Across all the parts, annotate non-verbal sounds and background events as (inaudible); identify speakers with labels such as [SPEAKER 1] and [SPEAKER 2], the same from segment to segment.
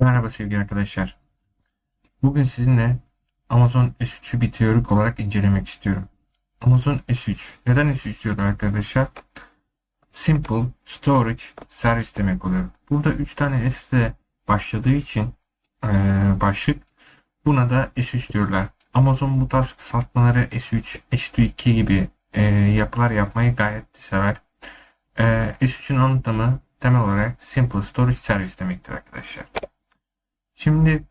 [SPEAKER 1] Merhaba sevgili arkadaşlar. Bugün sizinle Amazon S3'ü bir teorik olarak incelemek istiyorum. Amazon S3. Neden S3 diyorlar arkadaşlar? Simple Storage Service demek oluyor. Burada 3 tane S ile başladığı için eee, başlık buna da S3 diyorlar. Amazon bu tarz kısaltmaları S3, S2 gibi eee, yapılar yapmayı gayet sever. Eee, S3'ün anlatımı temel olarak Simple Storage Service demektir arkadaşlar. Şimdi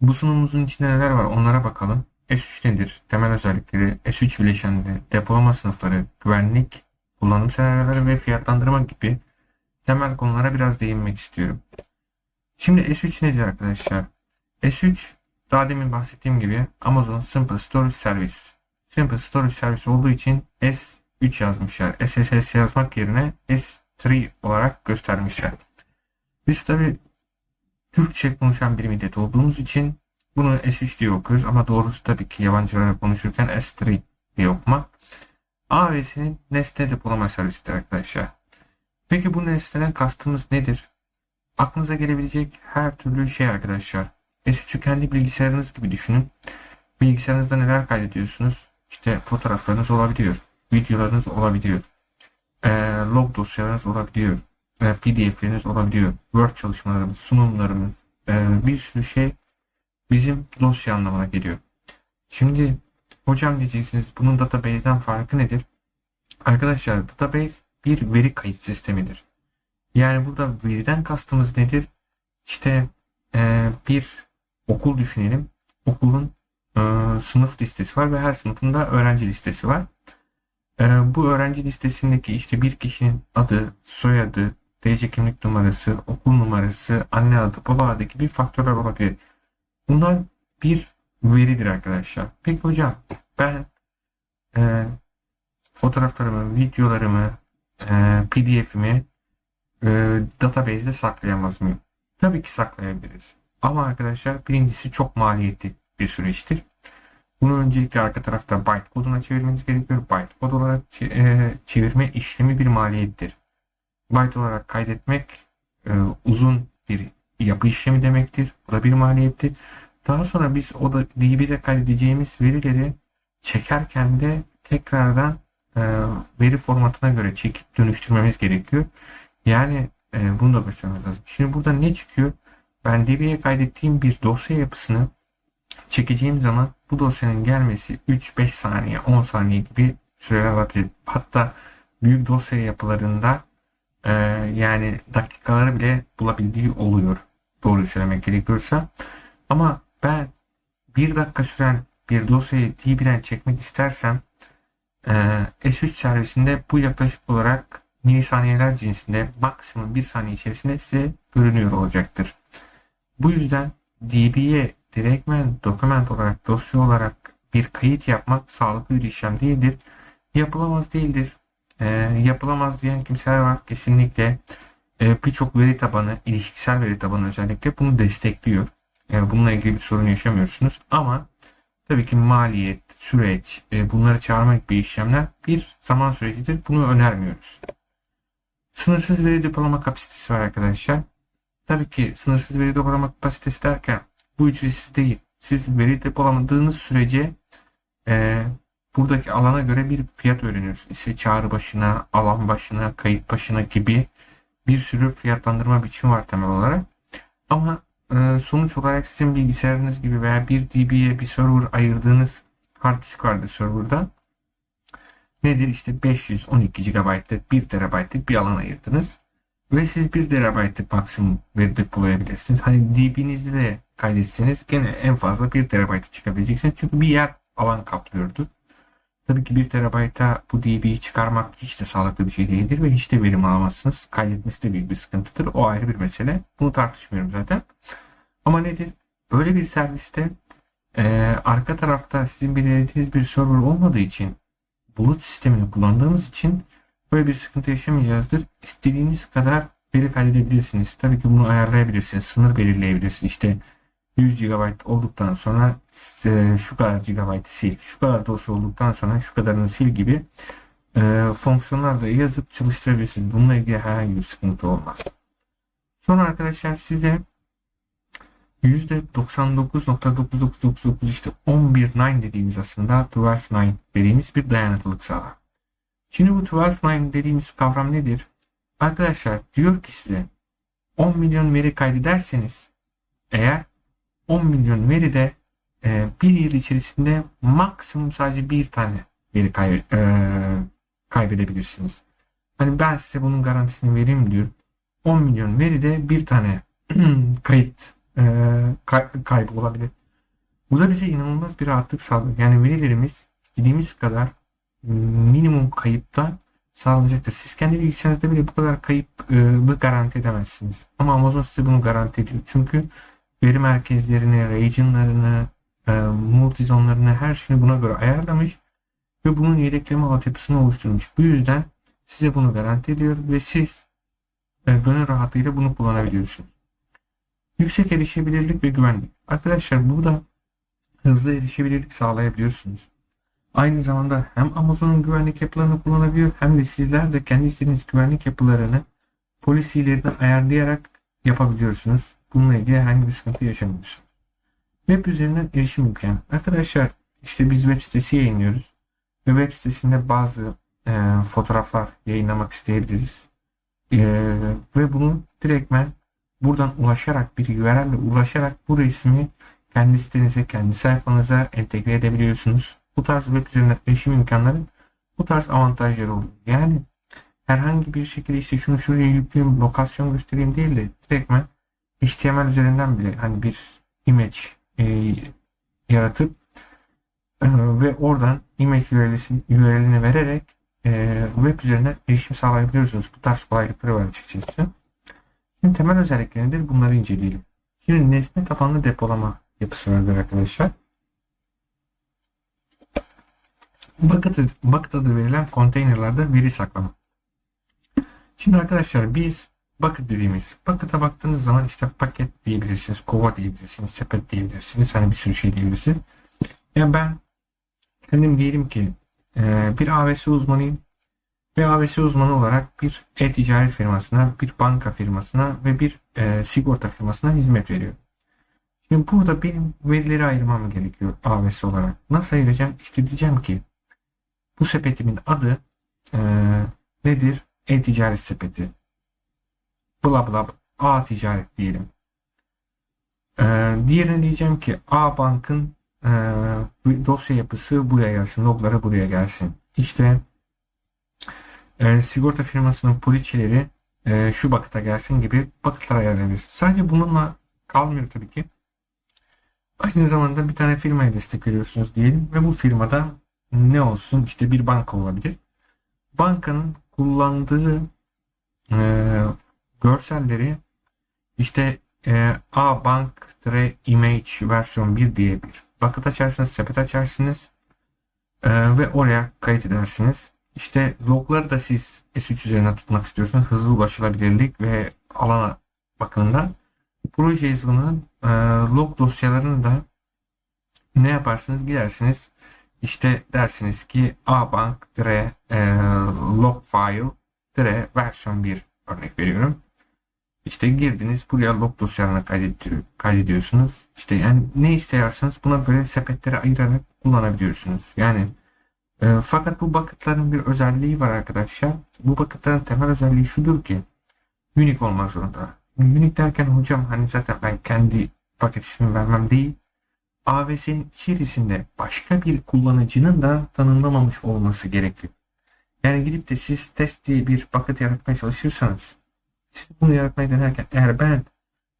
[SPEAKER 1] bu sunumumuzun içinde neler var onlara bakalım. S3 nedir? Temel özellikleri, S3 bileşenleri, depolama sınıfları, güvenlik, kullanım senaryoları ve fiyatlandırma gibi temel konulara biraz değinmek istiyorum. Şimdi S3 nedir arkadaşlar? S3 daha demin bahsettiğim gibi Amazon Simple Storage Service. Simple Storage Service olduğu için S3 yazmışlar. SSS yazmak yerine S3 olarak göstermişler. Biz tabi Türkçe konuşan bir millet olduğumuz için bunu S3 diye okuyoruz ama doğrusu tabii ki yabancılara konuşurken S3 diye okumak. AWS'nin nesne depolama servisidir arkadaşlar. Peki bu nesneden kastımız nedir? Aklınıza gelebilecek her türlü şey arkadaşlar. S3'ü kendi bilgisayarınız gibi düşünün. Bilgisayarınızda neler kaydediyorsunuz? İşte fotoğraflarınız olabiliyor. Videolarınız olabiliyor. Ee, log dosyalarınız olabiliyor e, PDF'leriniz olabiliyor. Word çalışmalarımız, sunumlarımız, e, bir sürü şey bizim dosya anlamına geliyor. Şimdi hocam diyeceksiniz bunun database'den farkı nedir? Arkadaşlar database bir veri kayıt sistemidir. Yani burada veriden kastımız nedir? İşte e, bir okul düşünelim. Okulun e, sınıf listesi var ve her sınıfında öğrenci listesi var. Bu öğrenci listesindeki işte bir kişinin adı, soyadı, TC kimlik numarası, okul numarası, anne adı, baba adı gibi faktörler olabilir. Bunlar bir veridir arkadaşlar. Peki hocam ben e, fotoğraflarımı, videolarımı, e, pdf'imi e, database'de saklayamaz mıyım? Tabii ki saklayabiliriz. Ama arkadaşlar birincisi çok maliyetli bir süreçtir. Bunu öncelikle arka tarafta byte koduna çevirmeniz gerekiyor. Byte kod olarak e, çevirme işlemi bir maliyettir byte olarak kaydetmek e, uzun bir yapı işlemi demektir. Bu da bir maliyettir. Daha sonra biz o da DB'de kaydedeceğimiz verileri çekerken de tekrardan e, veri formatına göre çekip dönüştürmemiz gerekiyor. Yani e, bunu da göstermemiz lazım. Şimdi burada ne çıkıyor? Ben DB'ye kaydettiğim bir dosya yapısını çekeceğim zaman bu dosyanın gelmesi 3-5 saniye, 10 saniye gibi süreler alabilir. Hatta büyük dosya yapılarında e, yani dakikaları bile bulabildiği oluyor. Doğru söylemek gerekiyorsa. Ama ben bir dakika süren bir dosyayı DB'den çekmek istersem e, S3 servisinde bu yaklaşık olarak milisaniyeler cinsinde maksimum bir saniye içerisinde size görünüyor olacaktır. Bu yüzden DB'ye direktmen doküment olarak dosya olarak bir kayıt yapmak sağlıklı bir işlem değildir. Yapılamaz değildir e, yapılamaz diyen kimseler var. Kesinlikle e, birçok veri tabanı, ilişkisel veri tabanı özellikle bunu destekliyor. Yani bununla ilgili bir sorun yaşamıyorsunuz. Ama tabii ki maliyet, süreç, e, bunları çağırmak bir işlemler bir zaman sürecidir. Bunu önermiyoruz. Sınırsız veri depolama kapasitesi var arkadaşlar. Tabii ki sınırsız veri depolama kapasitesi derken bu ücretsiz değil. Siz veri depolamadığınız sürece e, buradaki alana göre bir fiyat öğreniyoruz. İşte çağrı başına, alan başına, kayıt başına gibi bir sürü fiyatlandırma biçimi var temel olarak. Ama e, sonuç olarak sizin bilgisayarınız gibi veya bir DB'ye bir server ayırdığınız hard disk vardı serverda. Nedir? İşte 512 GB'lık 1 TB'lık bir alan ayırdınız. Ve siz 1 TB'lık maksimum veri depolayabilirsiniz. Hani DB'nizi de kaydetseniz gene en fazla 1 TB çıkabileceksiniz. Çünkü bir yer alan kaplıyordu. Tabii ki 1 terabayta bu DB'yi çıkarmak hiç de sağlıklı bir şey değildir ve hiç de verim alamazsınız. Kaydetmesi de büyük bir sıkıntıdır. O ayrı bir mesele. Bunu tartışmıyorum zaten. Ama nedir? Böyle bir serviste e, arka tarafta sizin belirlediğiniz bir server olmadığı için bulut sistemini kullandığınız için böyle bir sıkıntı yaşamayacağızdır. İstediğiniz kadar veri kaydedebilirsiniz. Tabii ki bunu ayarlayabilirsiniz. Sınır belirleyebilirsiniz. İşte 100 GB olduktan sonra e, şu kadar GB sil, şu kadar dosya olduktan sonra şu kadarını sil gibi e, fonksiyonlar da yazıp çalıştırabilirsiniz. Bununla ilgili herhangi bir sıkıntı olmaz. Sonra arkadaşlar size %99.9999 işte 11.9 dediğimiz aslında 12.9 dediğimiz bir dayanıklılık sağlar. Şimdi bu 12.9 dediğimiz kavram nedir? Arkadaşlar diyor ki size 10 milyon veri kaydederseniz eğer 10 milyon veride e, bir yıl içerisinde maksimum sadece bir tane veri kay, e, kaybedebilirsiniz. Hani ben size bunun garantisini vereyim diyor. 10 milyon veride bir tane (clears throat) kayıt e, kay, kaybı olabilir. Bu da bize inanılmaz bir rahatlık sağlıyor. Yani verilerimiz istediğimiz kadar minimum kayıpta sağlayacaktır. Siz kendi bilgisayarınızda bile bu kadar kayıp garanti edemezsiniz. Ama Amazon size bunu garanti ediyor. Çünkü veri merkezlerini, regionlarını, e, multizonlarını her şeyini buna göre ayarlamış ve bunun yedekleme altyapısını oluşturmuş. Bu yüzden size bunu garanti ediyor ve siz e, gönül rahatlığıyla bunu kullanabiliyorsunuz. Yüksek erişebilirlik ve güvenlik. Arkadaşlar burada hızlı erişebilirlik sağlayabiliyorsunuz. Aynı zamanda hem Amazon'un güvenlik yapılarını kullanabiliyor hem de sizler de kendi istediğiniz güvenlik yapılarını polisilerini ayarlayarak yapabiliyorsunuz. Bununla ilgili herhangi bir sıkıntı yaşamıyorsunuz. Web üzerinden erişim imkanı. Arkadaşlar işte biz web sitesi yayınlıyoruz. Ve web sitesinde bazı e, fotoğraflar yayınlamak isteyebiliriz. E, ve bunu direktmen buradan ulaşarak bir URL ile ulaşarak bu resmi kendi sitenize, kendi sayfanıza entegre edebiliyorsunuz. Bu tarz web üzerinden erişim imkanları bu tarz avantajları oluyor. Yani herhangi bir şekilde işte şunu şuraya yükleyeyim, lokasyon göstereyim değil de direktmen HTML üzerinden bile hani bir image e, yaratıp e, ve oradan image URL'ini, URL'ini vererek e, web üzerinden erişim sağlayabiliyorsunuz. Bu tarz kolaylıkları var açıkçası. Şimdi temel özellikleridir. Bunları inceleyelim. Şimdi nesne tabanlı depolama yapısı vardır arkadaşlar. Bucket, bucket adı verilen konteynerlarda veri saklama. Şimdi arkadaşlar biz bucket dediğimiz bucket'a baktığınız zaman işte paket diyebilirsiniz, kova diyebilirsiniz, sepet diyebilirsiniz. Hani bir sürü şey diyebilirsiniz. Yani ben kendim diyelim ki e, bir AWS uzmanıyım ve AWS uzmanı olarak bir e-ticaret firmasına, bir banka firmasına ve bir e, sigorta firmasına hizmet veriyorum. Şimdi burada benim verileri ayırmam gerekiyor AWS olarak. Nasıl ayıracağım? İşte diyeceğim ki bu sepetimin adı e, nedir? E-ticaret sepeti. Bla bla A ticaret diyelim. E, diğerine diyeceğim ki A bankın e, dosya yapısı buraya gelsin. Logları buraya gelsin. İşte e, sigorta firmasının poliçeleri e, şu bakıta gelsin gibi bakıtlar ayarlayabiliriz. Sadece bununla kalmıyor tabii ki. Aynı zamanda bir tane firmaya destek veriyorsunuz diyelim ve bu firmada ne olsun işte bir banka olabilir. Bankanın kullandığı e, görselleri işte e, A Bank Image versiyon 1 diye bir bucket açarsınız, sepet açarsınız e, ve oraya kayıt edersiniz. İşte logları da siz S3 üzerinden tutmak istiyorsanız hızlı ulaşılabilirlik ve alana bakımından proje yazılımının e, log dosyalarını da ne yaparsınız gidersiniz işte dersiniz ki abank dire e, log file dire versiyon 1 örnek veriyorum. İşte girdiniz buraya log dosyalarını kaydediyor, kaydediyorsunuz. İşte yani ne isterseniz buna göre sepetleri ayırarak kullanabiliyorsunuz. Yani e, fakat bu bucketların bir özelliği var arkadaşlar. Bu bucketların temel özelliği şudur ki unique olmak zorunda. Unique derken hocam hani zaten ben kendi paket ismi vermem değil. AWS'nin içerisinde başka bir kullanıcının da tanımlamamış olması gerekiyor. Yani gidip de siz test diye bir bucket yaratmaya çalışırsanız siz bunu yaratmayı denerken eğer ben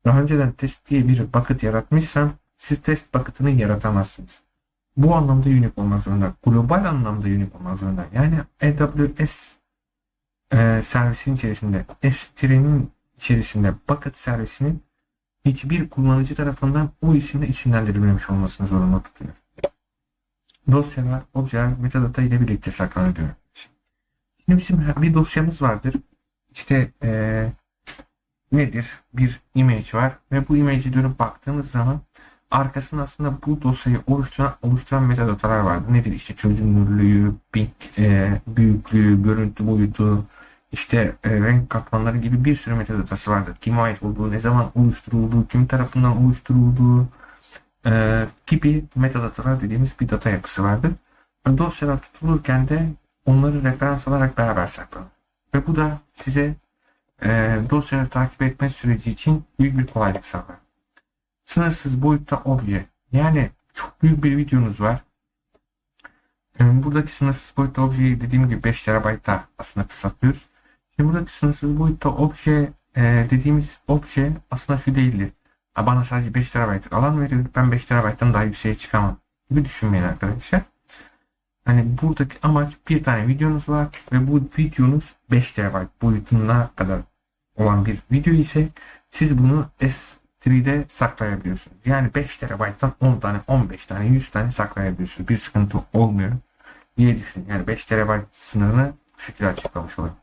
[SPEAKER 1] daha önceden test diye bir bucket yaratmışsam siz test bucket'ını yaratamazsınız. Bu anlamda unique olmak zorunda. Global anlamda unique olmak zorunda. Yani AWS e, servisinin içerisinde S3'nin içerisinde bucket servisinin hiçbir kullanıcı tarafından o isimle isimlendirilmemiş olmasını zorunlu tutuyor. Dosyalar, objeler, metadata ile birlikte saklanıyor. Şimdi bizim bir dosyamız vardır. İşte ee, nedir? Bir image var ve bu image'e dönüp baktığımız zaman arkasında aslında bu dosyayı oluşturan oluşturan metadatalar vardı. Nedir? İşte çözünürlüğü, ping, e, büyüklüğü, görüntü boyutu, işte e, renk katmanları gibi bir sürü metadatası vardır. Kime ait olduğu, ne zaman oluşturulduğu, kim tarafından oluşturulduğu e, gibi metadatalar dediğimiz bir data yapısı vardır. Ve dosyalar tutulurken de onları referans alarak beraber saklanır. Ve bu da size e, dosyaları takip etme süreci için büyük bir kolaylık sağlar. Sınırsız boyutta obje. Yani çok büyük bir videonuz var. E, buradaki sınırsız boyutta objeyi dediğim gibi 5 TB'da aslında kısaltıyoruz. Şimdi buradaki sınırsız boyutta obje e, dediğimiz obje aslında şu değildir. Ha, bana sadece 5 TB alan veriyor. Ben 5 TB'dan daha yükseğe çıkamam gibi düşünmeyin arkadaşlar. Hani buradaki amaç bir tane videonuz var ve bu videonuz 5 TB boyutuna kadar olan bir video ise siz bunu S3'de saklayabiliyorsunuz. Yani 5 TB'dan 10 tane, 15 tane, 100 tane saklayabiliyorsunuz. Bir sıkıntı olmuyor diye düşünün. Yani 5 TB sınırını bu şekilde açıklamış olayım.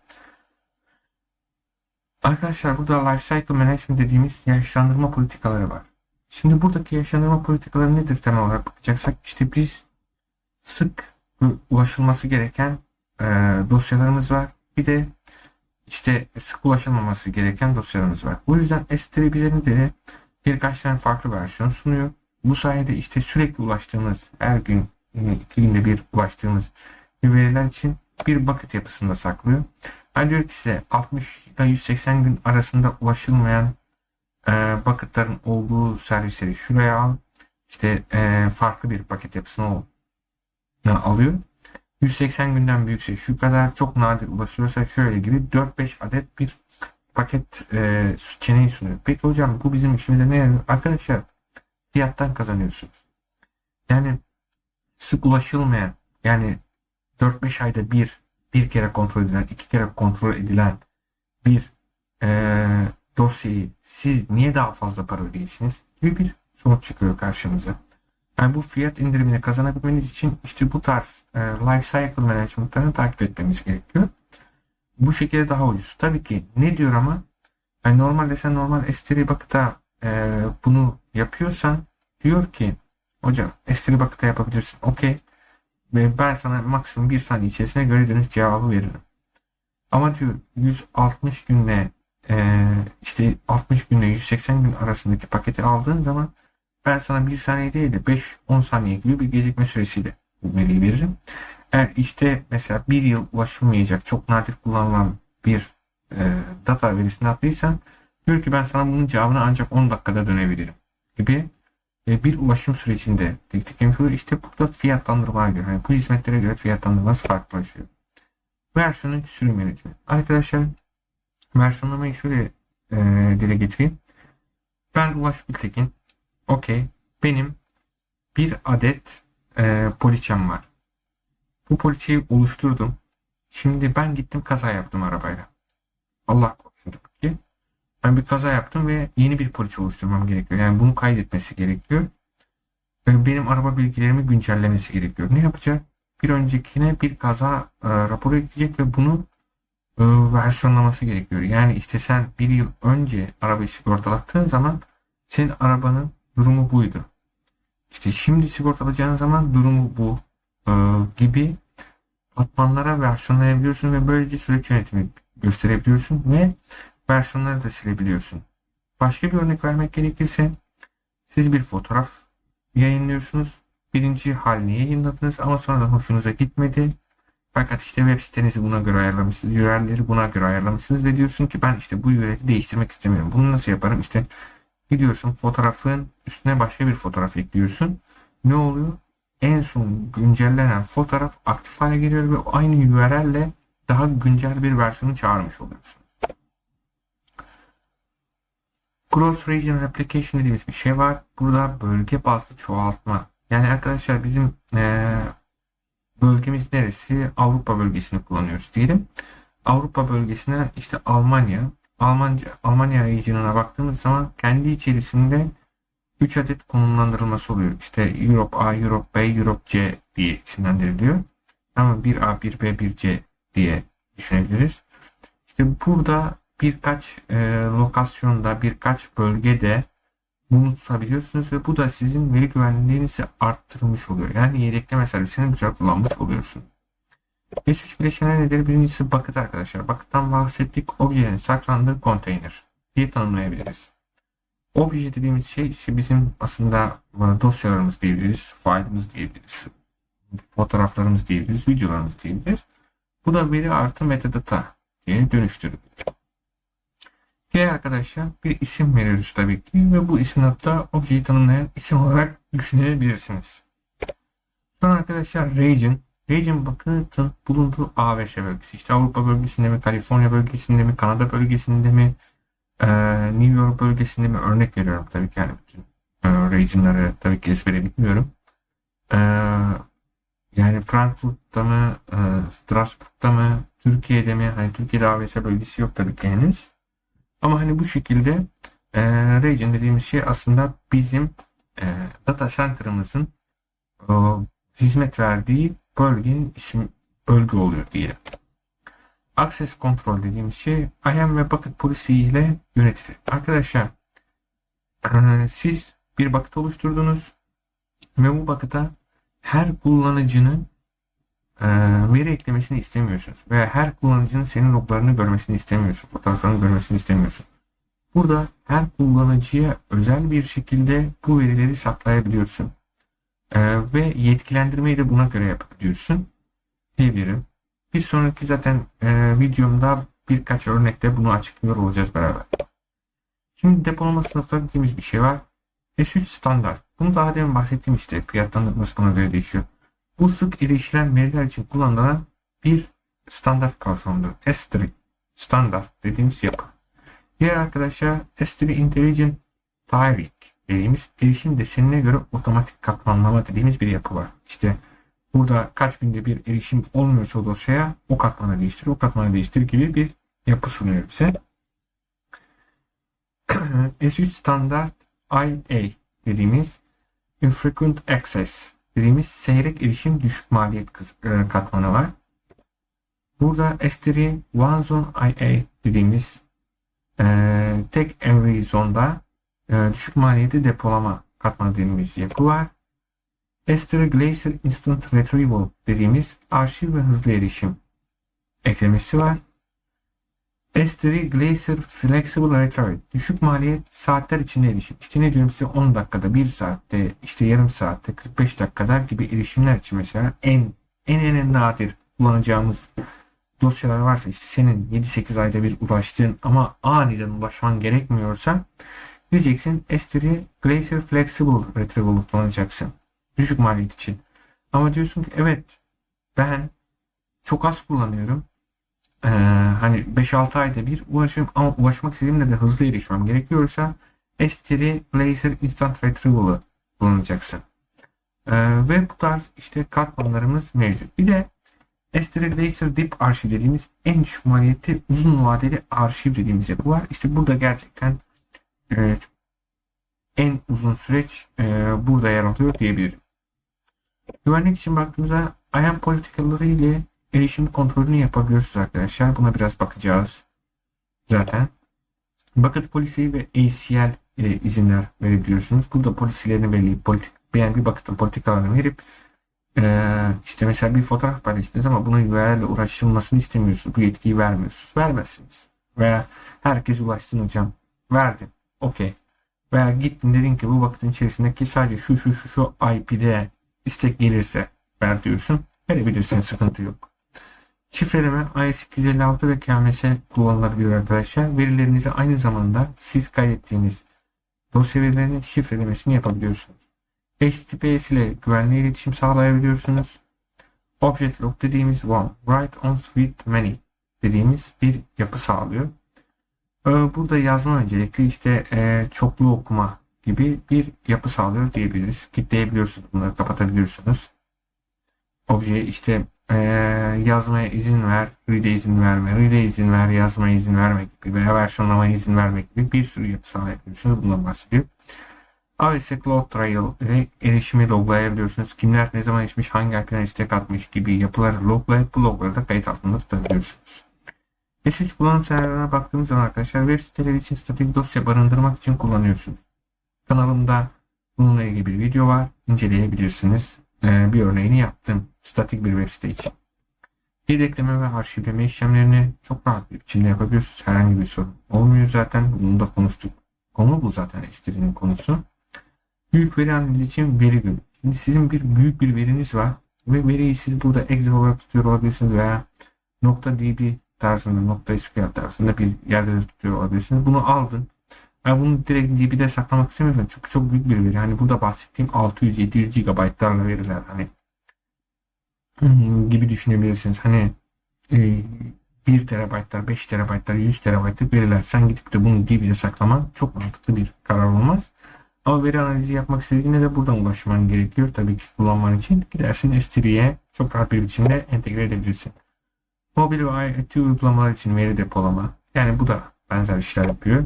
[SPEAKER 1] Arkadaşlar burada Lifecycle Management dediğimiz yaşlandırma politikaları var. Şimdi buradaki yaşlandırma politikaları nedir temel olarak bakacaksak işte biz sık ulaşılması gereken e, dosyalarımız var. Bir de işte sık ulaşılmaması gereken dosyalarımız var. Bu yüzden S3 bize? Birkaç tane farklı versiyon sunuyor. Bu sayede işte sürekli ulaştığımız, her gün iki günde bir ulaştığımız veriler için bir bucket yapısında saklıyor. Ben diyor ki size 60 ile 180 gün arasında ulaşılmayan e, bucketların olduğu servisleri şuraya al. İşte e, farklı bir paket yapısına alıyor. 180 günden büyükse şu kadar çok nadir ulaşılıyorsa şöyle gibi 4-5 adet bir paket e, çeneyi sunuyor. Peki hocam bu bizim işimize ne yarıyor? Arkadaşlar fiyattan kazanıyorsunuz. Yani sık ulaşılmayan yani 4-5 ayda bir bir kere kontrol edilen, iki kere kontrol edilen bir e, dosyayı siz niye daha fazla para ödeyesiniz gibi bir sonuç çıkıyor karşımıza. Yani bu fiyat indirimini kazanabilmeniz için işte bu tarz e, life cycle management'larını takip etmemiz gerekiyor. Bu şekilde daha ucuz. Tabii ki ne diyor ama yani normalde sen normal S3 Bucket'a e, bunu yapıyorsan diyor ki hocam S3 Bucket'a yapabilirsin. Okey. Ben sana maksimum bir saniye içerisinde göre dönüş cevabı veririm. Ama diyor 160 günle e, işte 60 günle 180 gün arasındaki paketi aldığın zaman ben sana bir saniye değil de 5-10 saniye gibi bir gecikme süresiyle bu veriyi veririm. Eğer işte mesela bir yıl ulaşılmayacak çok nadir kullanılan bir e, data verisini attıysan diyor ki ben sana bunun cevabını ancak 10 dakikada dönebilirim gibi e, bir ulaşım sürecinde tek tek işte burada fiyatlandırmaya göre yani bu hizmetlere göre fiyatlandırması farklılaşıyor. Versiyonun sürüm yönetimi. Arkadaşlar versiyonlamayı şöyle e, dile getireyim. Ben Ulaş Gültekin Okey. Benim bir adet e, poliçem var. Bu poliçeyi oluşturdum. Şimdi ben gittim kaza yaptım arabayla. Allah korusun ki. Ben bir kaza yaptım ve yeni bir poliçe oluşturmam gerekiyor. Yani bunu kaydetmesi gerekiyor. Ve benim araba bilgilerimi güncellemesi gerekiyor. Ne yapacak? Bir öncekine bir kaza e, raporu ekleyecek ve bunu e, versiyonlaması gerekiyor. Yani işte sen bir yıl önce arabayı sigortalattığın zaman senin arabanın durumu buydu. İşte şimdi sigortalayacağın zaman durumu bu e, gibi katmanlara versiyonlayabiliyorsun ve böylece süreç yönetimi gösterebiliyorsun ve versiyonları da silebiliyorsun. Başka bir örnek vermek gerekirse siz bir fotoğraf yayınlıyorsunuz. Birinci halini yayınladınız ama sonradan hoşunuza gitmedi. Fakat işte web sitenizi buna göre ayarlamışsınız. URL'leri buna göre ayarlamışsınız ve diyorsun ki ben işte bu URL'i değiştirmek istemiyorum. Bunu nasıl yaparım? İşte Gidiyorsun fotoğrafın üstüne başka bir fotoğraf ekliyorsun. Ne oluyor? En son güncellenen fotoğraf aktif hale geliyor ve aynı URL ile daha güncel bir versiyonu çağırmış oluyorsun. Cross Region Replication dediğimiz bir şey var. Burada bölge bazlı çoğaltma. Yani arkadaşlar bizim ee, bölgemiz neresi? Avrupa bölgesini kullanıyoruz diyelim. Avrupa bölgesinden işte Almanya, Almanca, Almanya region'ına baktığımız zaman kendi içerisinde 3 adet konumlandırılması oluyor. İşte Europe A, Europe B, Europe C diye isimlendiriliyor. Ama 1A, 1B, 1C diye düşünebiliriz. İşte burada birkaç e, lokasyonda, birkaç bölgede bunu tutabiliyorsunuz ve bu da sizin veri güvenliğinizi arttırmış oluyor. Yani yedekleme servisini güzel kullanmış oluyorsunuz. S3 bileşenler nedir? Birincisi bucket arkadaşlar. Bucket'tan bahsettik. Objelerin saklandığı konteyner diye tanımlayabiliriz. Obje dediğimiz şey işte bizim aslında e, dosyalarımız diyebiliriz, file'ımız diyebiliriz, fotoğraflarımız diyebiliriz, videolarımız diyebiliriz. Bu da veri artı metadata diye dönüştürülür. G arkadaşlar bir isim veriyoruz tabii ki ve bu isim hatta objeyi tanımlayan isim olarak düşünebilirsiniz. Sonra arkadaşlar region. Region bucket'ın bulunduğu AWS bölgesi. İşte Avrupa bölgesinde mi, Kaliforniya bölgesinde mi, Kanada bölgesinde mi, e, New York bölgesinde mi örnek veriyorum tabii ki yani bütün e, region'ları tabii ki ezbere bilmiyorum. E, yani Frankfurt'ta mı, e, Strasbourg'da mı, Türkiye'de mi? Hani Türkiye'de AWS bölgesi yok tabii ki henüz. Ama hani bu şekilde e, region dediğimiz şey aslında bizim e, data center'ımızın o, hizmet verdiği bölgenin ismi bölge oluyor diyelim. Access Control dediğimiz şey IAM ve Bucket Policy ile yönetilir. Arkadaşlar e, siz bir bucket oluşturdunuz ve bu bucket'a her kullanıcının e, veri eklemesini istemiyorsunuz. Veya her kullanıcının senin loglarını görmesini istemiyorsun. Fotoğraflarını görmesini istemiyorsun. Burada her kullanıcıya özel bir şekilde bu verileri saklayabiliyorsun. E, ve yetkilendirmeyi de buna göre yapabiliyorsun diyebilirim. Bir sonraki zaten e, videomda birkaç örnekte bunu açıklıyor olacağız beraber. Şimdi depolama sınıfları dediğimiz bir şey var. S3 standart. Bunu daha demin bahsettiğim işte fiyatlandırması buna göre değişiyor. Bu sık erişilen veriler için kullanılan bir standart kapsamıdır. S3 standart dediğimiz yapı. Diğer arkadaşlar S3 Intelligent Tiering dediğimiz erişim desenine göre otomatik katmanlama dediğimiz bir yapı var. İşte burada kaç günde bir erişim olmuyorsa dosyaya o katmanı değiştir, o katmanı değiştir gibi bir yapı sunuyor bize. (clears throat) S3 Standard IA dediğimiz Infrequent Access dediğimiz seyrek erişim düşük maliyet e, katmanı var. Burada S3 One Zone IA dediğimiz e, tek every zonda e, düşük maliyeti depolama katmanı dediğimiz yapı var. S3 Glacier Instant Retrieval dediğimiz arşiv ve hızlı erişim eklemesi var. S3 Glacier Flexible Retrieval düşük maliyet saatler içinde erişim. İşte ne diyorum size 10 dakikada, 1 saatte, işte yarım saatte, 45 dakikada gibi erişimler için mesela en en en, en nadir kullanacağımız dosyalar varsa işte senin 7-8 ayda bir ulaştığın ama aniden ulaşman gerekmiyorsa diyeceksin S3 Glacier Flexible Retrieval kullanacaksın. Düşük maliyet için. Ama diyorsun ki evet ben çok az kullanıyorum. Ee, hani 5-6 ayda bir ulaşım ama ulaşmak istediğimde de hızlı erişmem gerekiyorsa S3 Laser Instant Retrieval'ı kullanacaksın. Ee, ve bu tarz işte katmanlarımız mevcut. Bir de S3 Laser Deep arşiv dediğimiz en düşük maliyetli uzun vadeli arşiv dediğimiz yapı var. İşte burada gerçekten e, en uzun süreç e, burada yer alıyor diyebilirim. Güvenlik için baktığımızda IAM politikaları ile erişim kontrolünü yapabiliyorsunuz arkadaşlar. Buna biraz bakacağız. Zaten. Bucket polisi ve ACL ile izinler verebiliyorsunuz. Burada polisilerini belirleyip politik, yani bir bucket'ın politikalarını verip ee, işte mesela bir fotoğraf paylaştınız ama buna URL uğraşılmasını istemiyorsunuz. Bu yetkiyi vermiyorsunuz. Vermezsiniz. Veya herkes ulaşsın hocam. Verdim. Okey. Veya gittin dedin ki bu bucket'ın içerisindeki sadece şu şu şu şu IP'de istek gelirse ver diyorsun. Verebilirsin. Sıkıntı yok. Şifreleme IS256 ve KMS kullanılabiliyor arkadaşlar. Verilerinizi aynı zamanda siz kaydettiğiniz dosya verilerinin şifrelemesini yapabiliyorsunuz. HTTPS ile güvenli iletişim sağlayabiliyorsunuz. Object log dediğimiz one, write on with many dediğimiz bir yapı sağlıyor. Ee, burada yazma öncelikli işte e, çoklu okuma gibi bir yapı sağlıyor diyebiliriz. Kitleyebiliyorsunuz bunları kapatabiliyorsunuz. Objeye işte ee, yazmaya izin ver, read'e izin verme, read'e izin ver, yazmaya izin verme gibi veya versiyonlamaya izin vermek gibi bir sürü yapı sağlayabiliyorsunuz. Bundan bahsediyor. AWS Cloud Trail ile erişimi loglayabiliyorsunuz. Kimler ne zaman erişmiş, hangi IP'den istek atmış gibi yapıları loglayıp bu logları da kayıt altında tutabiliyorsunuz. S3 kullanım serverlerine baktığımız zaman arkadaşlar web siteleri için statik dosya barındırmak için kullanıyorsunuz. Kanalımda bununla ilgili bir video var. inceleyebilirsiniz. Ee, bir örneğini yaptım. Statik bir web site için. Yedekleme ve arşivleme işlemlerini çok rahat bir biçimde yapabiliyorsunuz. Herhangi bir sorun olmuyor zaten. Bunu da konuştuk. Konu bu zaten S3'nin konusu. Büyük veri analizi için veri günü. Şimdi sizin bir büyük bir veriniz var ve veriyi siz burada Excel olarak tutuyor olabilirsiniz veya .db tarzında, nokta .sql tarzında bir yerde de tutuyor olabilirsiniz. Bunu aldın. Ben bunu direkt DB'de saklamak istemiyorum çünkü çok büyük bir veri. Hani burada bahsettiğim 600-700 GB'larla veriler hani hmm, gibi düşünebilirsiniz. Hani e, 1 terabaytlar, 5 terabaytlar, 100 terabaytlık veriler. Sen gidip de bunu DB'de saklaman çok mantıklı bir karar olmaz. Ama veri analizi yapmak istediğinde de buradan ulaşman gerekiyor. Tabii ki kullanman için gidersin S3'ye çok rahat bir biçimde entegre edebilirsin. Mobil ve IoT uygulamalar için veri depolama. Yani bu da benzer işler yapıyor.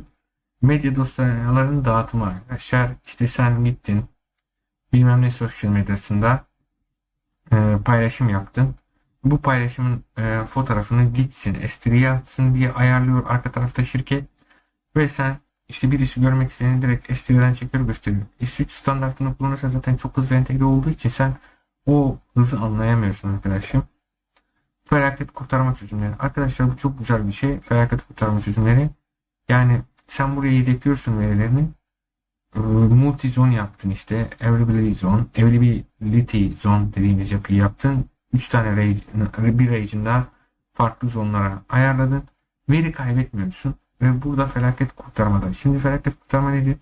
[SPEAKER 1] Medya dosyalarının dağıtımı arkadaşlar. İşte sen gittin bilmem ne sosyal medyasında e, paylaşım yaptın. Bu paylaşımın e, fotoğrafını gitsin S3'ye atsın diye ayarlıyor arka tarafta şirket. Ve sen işte birisi görmek istediğini direkt S3'den çekiyor gösteriyor. S3 standartını kullanırsan zaten çok hızlı entegre olduğu için sen o hızı anlayamıyorsun arkadaşım. Felaket kurtarma çözümleri. Arkadaşlar bu çok güzel bir şey. Felaket kurtarma çözümleri. Yani sen buraya yedekliyorsun verilerini. Ee, Multi zone yaptın işte. Availability zone. Availability zone dediğimiz yapıyı yaptın. 3 tane region, bir region'da farklı zonlara ayarladın. Veri kaybetmiyorsun. Ve burada felaket kurtarmada. Şimdi felaket kurtarma nedir?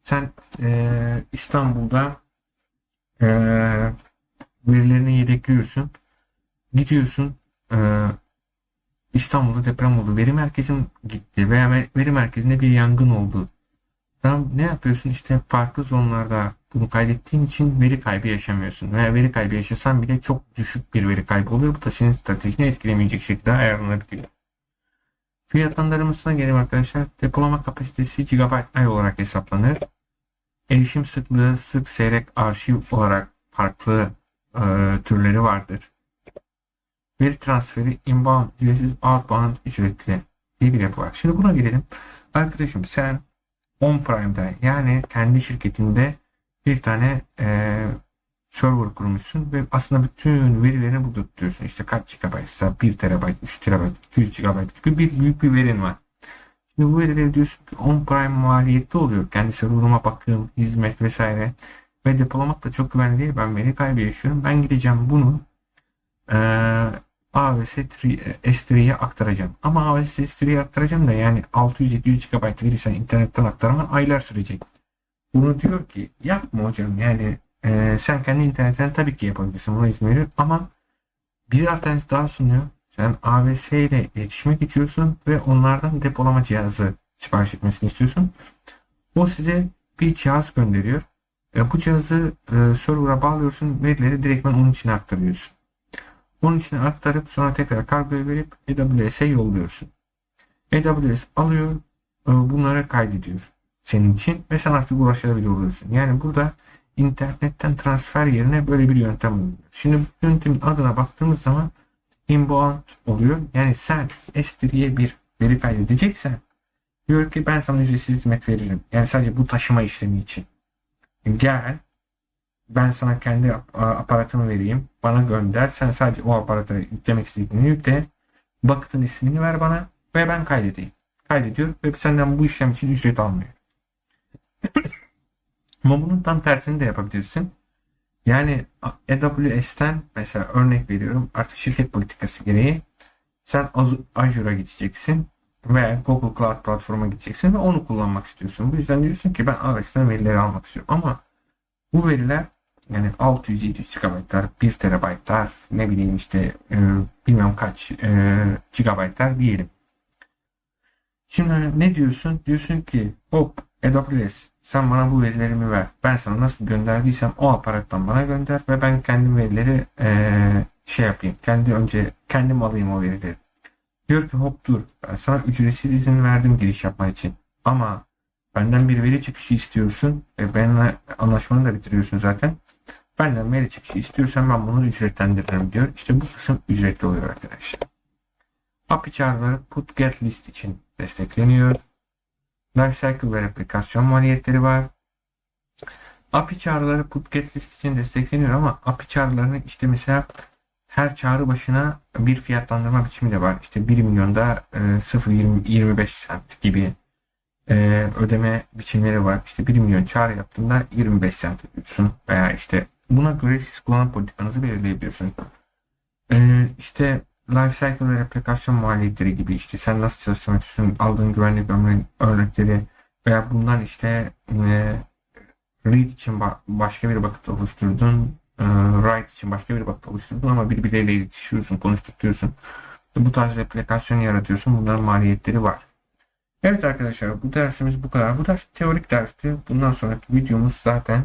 [SPEAKER 1] Sen e, İstanbul'da e, verilerini yedekliyorsun. Gidiyorsun e, İstanbul'da deprem oldu. Veri merkezin gitti veya veri merkezinde bir yangın oldu. Tamam, ne yapıyorsun? İşte farklı zonlarda bunu kaydettiğin için veri kaybı yaşamıyorsun. Veya veri kaybı yaşasan bile çok düşük bir veri kaybı oluyor. Bu da senin stratejini etkilemeyecek şekilde ayarlanabiliyor. Fiyatlandırmasına gelelim arkadaşlar. Depolama kapasitesi GB olarak hesaplanır. Erişim sıklığı sık seyrek arşiv olarak farklı e, türleri vardır. Veri transferi inbound ücretsiz outbound ücretli diye bir yapı var. Şimdi buna gelelim. Arkadaşım sen on-prime'da yani kendi şirketinde bir tane e, server kurmuşsun ve aslında bütün verilerini burada tutuyorsun. İşte kaç GB ise 1 TB, 3 TB, 200 GB gibi bir büyük bir verin var. Şimdi bu verileri diyorsun ki on-prime maliyetli oluyor. Kendi serverıma bakım, hizmet vesaire. Ve depolamak da çok güvenli değil. Ben veri kaybı yaşıyorum. Ben gideceğim bunu e, AWS S3'ye aktaracağım. Ama AWS S3'ye aktaracağım da yani 600-700 GB veri sen internetten aktarman aylar sürecek. Bunu diyor ki yapma hocam yani e, sen kendi internetten tabii ki yapabilirsin. Buna izin veriyor ama bir alternatif daha sunuyor. Sen AWS ile iletişime geçiyorsun ve onlardan depolama cihazı sipariş etmesini istiyorsun. O size bir cihaz gönderiyor. E, bu cihazı e, server'a bağlıyorsun. Verileri direktmen onun içine aktarıyorsun. Onun içine aktarıp sonra tekrar kargoya verip AWS'e yolluyorsun. AWS alıyor, e, bunları kaydediyor senin için ve sen artık ulaşabilir oluyorsun. Yani burada internetten transfer yerine böyle bir yöntem oluyor. Şimdi bu yöntemin adına baktığımız zaman inbound oluyor. Yani sen S3'ye bir veri kaydedeceksen diyor ki ben sana ücretsiz hizmet veririm. Yani sadece bu taşıma işlemi için. Gel ben sana kendi aparatımı vereyim. Bana gönder. Sen sadece o aparata yüklemek istediğini yükle. Bucket'ın ismini ver bana ve ben kaydedeyim. Kaydediyor ve senden bu işlem için ücret almıyor. (coughs) Ama bunun tam tersini de yapabilirsin. Yani AWS'ten mesela örnek veriyorum artık şirket politikası gereği sen Azure'a gideceksin veya Google Cloud platforma gideceksin ve onu kullanmak istiyorsun. Bu yüzden diyorsun ki ben AWS'ten verileri almak istiyorum. Ama bu veriler yani 600-700 GB'lar, 1 TB'lar, ne bileyim işte e, bilmem kaç e, GB'lar diyelim. Şimdi ne diyorsun? Diyorsun ki hop AWS sen bana bu verilerimi ver. Ben sana nasıl gönderdiysem o aparattan bana gönder ve ben kendim verileri e, şey yapayım. Kendi önce kendim alayım o verileri. Diyor ki hop dur ben sana ücretsiz izin verdim giriş yapma için. Ama benden bir veri çıkışı istiyorsun ve benimle anlaşmanı da bitiriyorsun zaten. Benden veri çıkışı istiyorsan ben bunu ücretlendiririm diyor. İşte bu kısım ücretli oluyor arkadaşlar. API çağrıları put get list için destekleniyor. Lifecycle ve replikasyon maliyetleri var. API çağrıları put get list için destekleniyor ama API çağrılarını işte mesela her çağrı başına bir fiyatlandırma biçimi de var. İşte 1 milyonda e, 0.25 cent gibi e, ödeme biçimleri var. İşte 1 milyon çağrı yaptığında 25 cent ödüyorsun veya işte buna göre siz kullanım politikanızı belirleyebiliyorsunuz. E, işte life cycle ve replikasyon maliyetleri gibi işte sen nasıl çalıştırmak istiyorsun aldığın güvenlik örne- örnekleri veya bundan işte e, read için ba- başka bir bucket oluşturdun e, write için başka bir bucket oluşturdun ama birbirleriyle iletişiyorsun, konuşturuyorsun. Bu tarz replikasyon yaratıyorsun. Bunların maliyetleri var. Evet arkadaşlar bu dersimiz bu kadar. Bu ders teorik dersti. Bundan sonraki videomuz zaten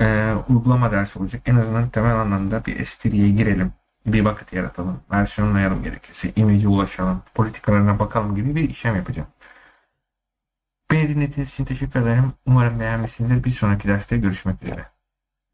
[SPEAKER 1] e, uygulama dersi olacak. En azından temel anlamda bir S3'ye girelim. Bir vakit yaratalım. Versiyonlayalım gerekirse. image'e ulaşalım. Politikalarına bakalım gibi bir işlem yapacağım. Beni dinlediğiniz için teşekkür ederim. Umarım beğenmişsinizdir. Bir sonraki derste görüşmek üzere.